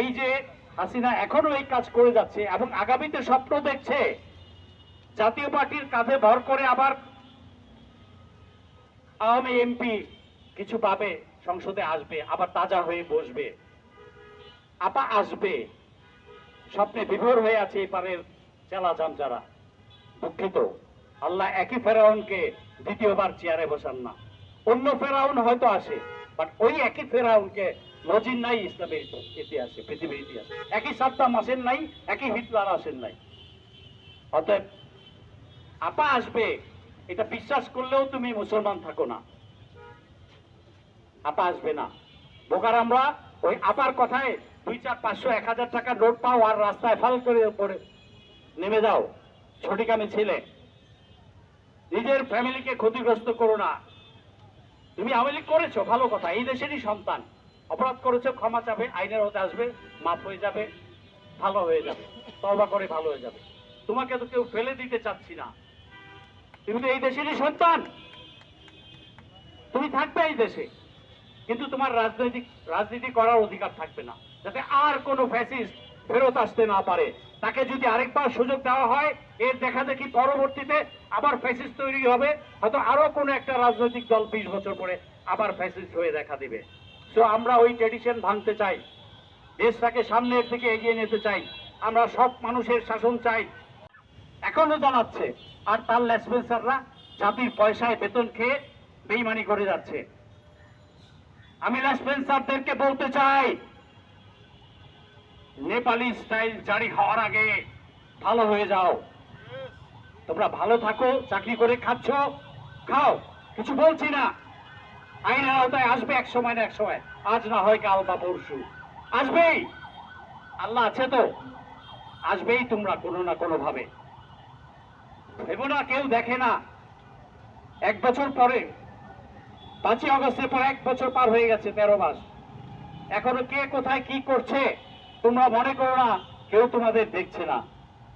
এই যে হাসিনা এখনও এই কাজ করে যাচ্ছে এবং আগামীতে স্বপ্ন দেখছে, জাতীয় পার্টির কাঁধে ভর করে আবার আওয়ামী এমপি কিছু পাবে, সংসদে আসবে, আবার তাজা হয়ে বসবে। আপা আসবে। স্বপ্নে বিভোর হয়ে আছে এপারের চেলা চামচারা দুঃখিত। আল্লাহ একই ফেরাউনকে দ্বিতীয়বার চেয়ারে বসান না। অন্য ফেরাউন হয়তো আসে। বাট ওই একই ফেরাউনকে নজির নাই ইসলামের ইতিহাসে, পৃথিবীর ইতিহাসে। একই সাদ্দাম আসেন নাই, একই হিটলার আসেন নাই। অতএব, আপা আসবে, এটা বিশ্বাস করলেও তুমি মুসলমান থাকো না। আপা আসবে না। বোকার আমরা ওই আপার কথায় দুই চার পাঁচশো এক হাজার টাকা নোট পাও আর রাস্তায় ফাল করে নেমে যাও। ছটিকামি ছেলে। নিজের ফ্যামিলিকে ক্ষতিগ্রস্ত করো না। তুমি আওয়ামী লীগ করেছ, ভালো কথা, এই দেশেরই সন্তান। অপরাধ করেছ, ক্ষমা চাবে, আইনের হতে আসবে, মাফ হয়ে যাবে, ভালো হয়ে যাবে তবা করে ভালো হয়ে যাবে। তোমাকে তো কেউ ফেলে দিতে চাচ্ছি না। তুমি তো এই দেশেরই সন্তান। তুমি থাকবে এই দেশে, কিন্তু তোমার রাজনৈতিক, রাজনীতি করার অধিকার থাকবে না, যাতে আর কোনো ফ্যাসিস্ট ফেরত আসতে না পারে। তাকে যদি আরেকবার সুযোগ দেওয়া হয় এর দেখা দেখি পরবর্তীতে আবার ফ্যাসিস্ট তৈরি হবে। হয়তো আরও কোনো একটা রাজনৈতিক দল বিশ বছর পরে আবার ফ্যাসিস্ট হয়ে দেখা দিবে। সো আমরা ওই ট্রেডিশন ভাঙতে চাই। দেশটাকে সামনের দিকে এগিয়ে নিতে চাই। আমরা সব মানুষের শাসন চাই। এখনও জানাচ্ছে আর তার লেসপেন্সাররা জাতির পয়সায় বেতন খেয়ে বেইমানি করে যাচ্ছে। আমি লেসপেন্সারদেরকে বলতে চাই, নেপালি স্টাইল জারি হওয়ার আগে ভালো হয়ে যাও। তোমরা ভালো থাকো, চাকরি করে খাচ্ছ, খাও, কিছু বলছি না। আইনের আওতায় আসবে এক সময় না এক সময়। আজ না হয় কাল বা পরশু। আসবেই। আল্লাহ আছে তো। আসবেই তোমরা কোনো না কোনো ভাবে ভেবো না, কেউ দেখে না। এক বছর পরে, পাঁচই অগস্টের পর এক বছর পার হয়ে গেছে তেরো মাস। এখনও কে কোথায় কি করছে, তোমরা মনে করো না, কেউ তোমাদের দেখছে না।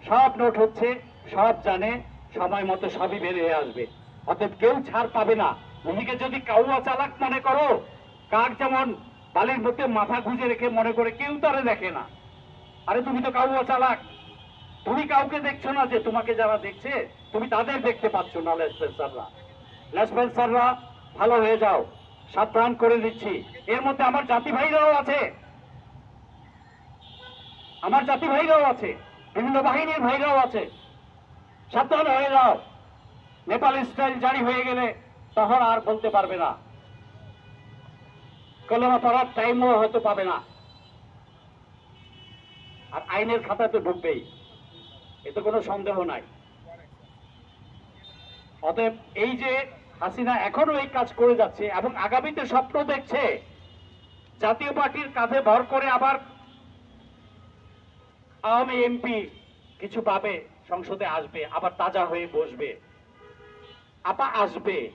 সব নোট হচ্ছে সব জানে, সময় মতো সবই বেরিয়ে আসবে। অতএব কেউ ছাড় পাবে না। নিজেকে যদি কাউয়া চালাক মনে করো, কাক যেমন বালির মধ্যে মাথা গুঁজে রেখে মনে করে কেউ তারে দেখে না। আরে তুমি তো কাউয়া চালাক। তুমি কাউকে দেখছ না যে তোমাকে যারা দেখছে, তুমি তাদের দেখতে পাচ্ছ না লেসপেন্সাররা লেসপেন্সাররা ভালো হয়ে যাও। সাবধান করে দিচ্ছি এর মধ্যে আমার জাতি ভাইরাও আছে। আমার জাতি ভাইরাও আছে। বিভিন্ন বাহিনীর ভাইরাও আছে। সাবধান হয়ে যাও। নেপাল স্টাইল জারি হয়ে গেলে তখন আর বলতে পারবে না। কলমা পড়ার টাইমও হয়তো পাবে না। আর আইনের খাতায় তো ঢুকবেই। এতে কোনো সন্দেহ নাই। অতএব এই যে হাসিনা এখনও এই কাজ করে যাচ্ছে এবং আগামীতে স্বপ্ন দেখছে, জাতীয় পার্টির কাঁধে ভর করে আবার আওয়ামী এমপি কিছু পাবে সংসদে আসবে, আবার তাজা হয়ে বসবে। আপা আসবে।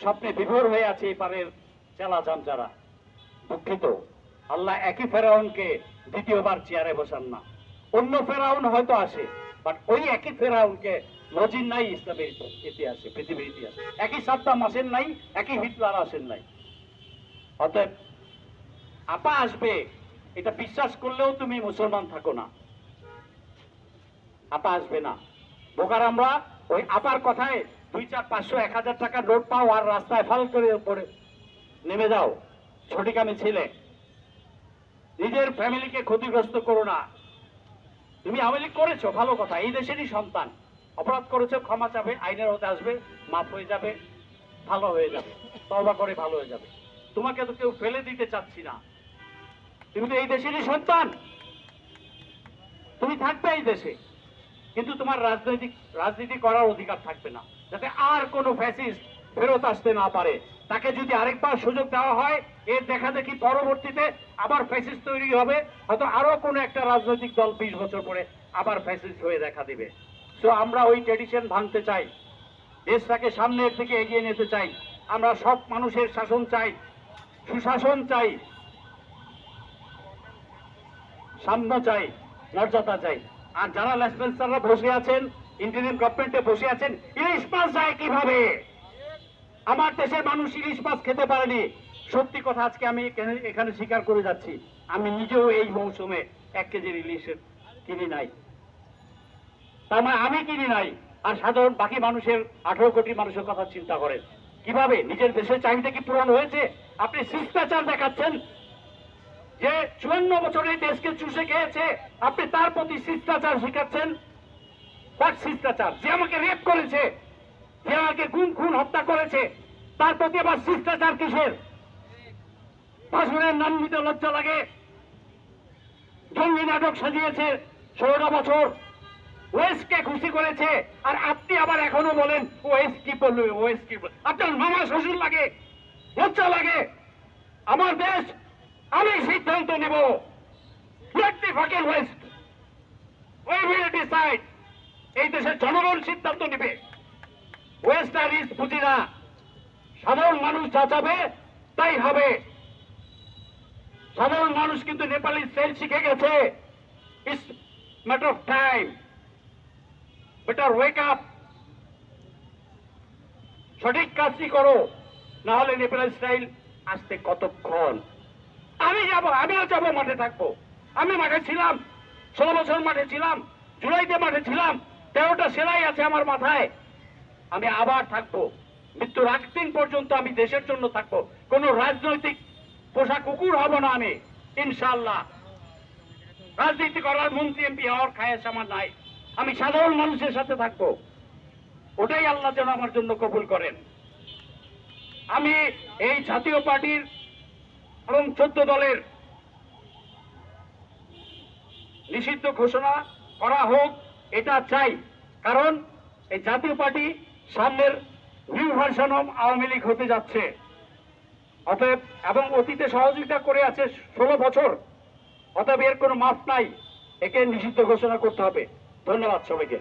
স্বপ্নে বিভোর হয়ে আছে এপারের চেলা চামচারা দুঃখিত, আল্লাহ একই ফেরাউনকে দ্বিতীয়বার চেয়ারে বসান না। অন্য ফেরাউন হয়তো আসে বাট ওই একই ফেরাউনকে নজির নাই ইসলামের ইতিহাসে, পৃথিবীর ইতিহাসে। একই সাদ্দাম আসেন নাই, একই হিটলার আসেন নাই। অতএব, আপা আসবে, এটা বিশ্বাস করলেও তুমি মুসলমান থাকো না। আপা আসবে না। বোকার আমরা ওই আপার কথায় দুই চার পাঁচশো, এক হাজার টাকা নোট পাও আর রাস্তায় ফাল করে পড়ে। নেমে যাও, ছটিকামি ছেলে। নিজের ফ্যামিলিকে ক্ষতিগ্রস্ত করো না। তুমি আওয়ামী লীগ করেছ, ভালো কথা, এই দেশেরই সন্তান। অপরাধ করেছ, ক্ষমা চাবে, আইনের হতে আসবে, মাফ হয়ে যাবে, ভালো হয়ে যাবে তবা করে ভালো হয়ে যাবে। তোমাকে তো কেউ ফেলে দিতে চাচ্ছি না। তুমি তো এই দেশেরই সন্তান। তুমি থাকবে এই দেশে। কিন্তু তোমার রাজনৈতিক, রাজনীতি করার অধিকার থাকবে না। যাতে আর কোনো ফ্যাসিস্ট ফেরত আসতে না পারে। তাকে যদি আরেকবার সুযোগ দেওয়া হয়, এর দেখা দেখি পরবর্তীতে আবার ফ্যাসিস্ট তৈরি হবে। হয়তো আরও কোনো একটা রাজনৈতিক দল বিশ বছর পরে আবার ফ্যাসিস্ট হয়ে দেখা দিবে। সো আমরা ওই ট্রেডিশন ভাঙতে চাই। দেশটাকে সামনের থেকে এগিয়ে নিতে চাই। আমরা সব মানুষের শাসন চাই। সুশাসন চাই। সাম্য চাই। মর্যাদা চাই। আর যারা লেসপেন্সাররা বসে আছেন ইন্টারিম গভর্নমেন্টে বসে আছেন, ইলিশ মাছ যায় কীভাবে? আমার দেশের মানুষ ইলিশ মাছ খেতে পারেনি। সত্যি কথা, আজকে আমি এখানে- স্বীকার করে যাচ্ছি। আমি নিজেও এই মৌসুমে এক কেজি ইলিশের কিনি নাই। তার মানে আমি কিনি নাই। আর সাধারণ বাকি মানুষের আঠারো কোটি মানুষের কথা চিন্তা করেন। কীভাবে? নিজের দেশের চাহিদা কি পূরণ হয়েছে? আপনি শিষ্টাচার দেখাচ্ছেন যে চুয়ান্ন বছর এই দেশকে চুষে খেয়েছে, আপনি তার প্রতি শিষ্টাচার শেখাচ্ছেন? তার শিষ্টাচার? যে আমাকে রেপ করেছে, যে আমাকে গুম, খুন, হত্যা করেছে, তার প্রতি আবার শিষ্টাচার কিসের? ভাষণের নাম নিতে লজ্জা লাগে। জঙ্গি নাটক সাজিয়েছে ষোলোটা বছর। ওয়েসকে খুশি করেছে, আর আপনি আবার এখনও বলেন ওয়েস কি বলল ওয়েস্ট কি বলল? আপনার মামা শ্বশুর লাগে, লজ্জা লাগে। আমার দেশ আমি সিদ্ধান্ত নেব. এই দেশের জনগণ সিদ্ধান্ত নেবে। ওয়েস্ট আর ইস্ট বুঝি না সাধারণ মানুষ যা তাই হবে। সাধারণ মানুষ কিন্তু নেপালি সেল শিখে গেছে। It's matter of time better wake up সঠিক কাজটি করো। না হলে নেপালি স্টাইল আসতে কতক্ষণ? যাব, আমিও যাব মাঠে থাকব। আমি মাঠে ছিলাম, ষোলো বছর মাঠে ছিলাম, জুলাইতে মাঠে ছিলাম, তেরোটা সেলাই আছে আমার মাথায়। আমি আবার থাকব। মৃত্যুর আগ দিন পর্যন্ত আমি দেশের জন্য থাকব। কোন রাজনৈতিক পোষা কুকুর হব না আমি ইনশাল্লাহ রাজনীতি করার মন্ত্রী এমপি হওয়ার খায়াস আমার নাই। আমি সাধারণ মানুষের সাথে থাকব। ওটাই আল্লাহ যেন আমার জন্য কবুল করেন। আমি এই জাতীয় পার্টির এবং চোদ্দ দলের নিষিদ্ধ ঘোষণা করা হোক, এটা চাই। কারণ এই জাতীয় পার্টি সামনের new version of Awami League হতে যাচ্ছে। অতএব, এবং অতীতে সহযোগিতা করে আছে ষোলো বছর, অতএব এর কোনো মাপ নাই। একে নিষিদ্ধ ঘোষণা করতে হবে। ধন্যবাদ সবাইকে।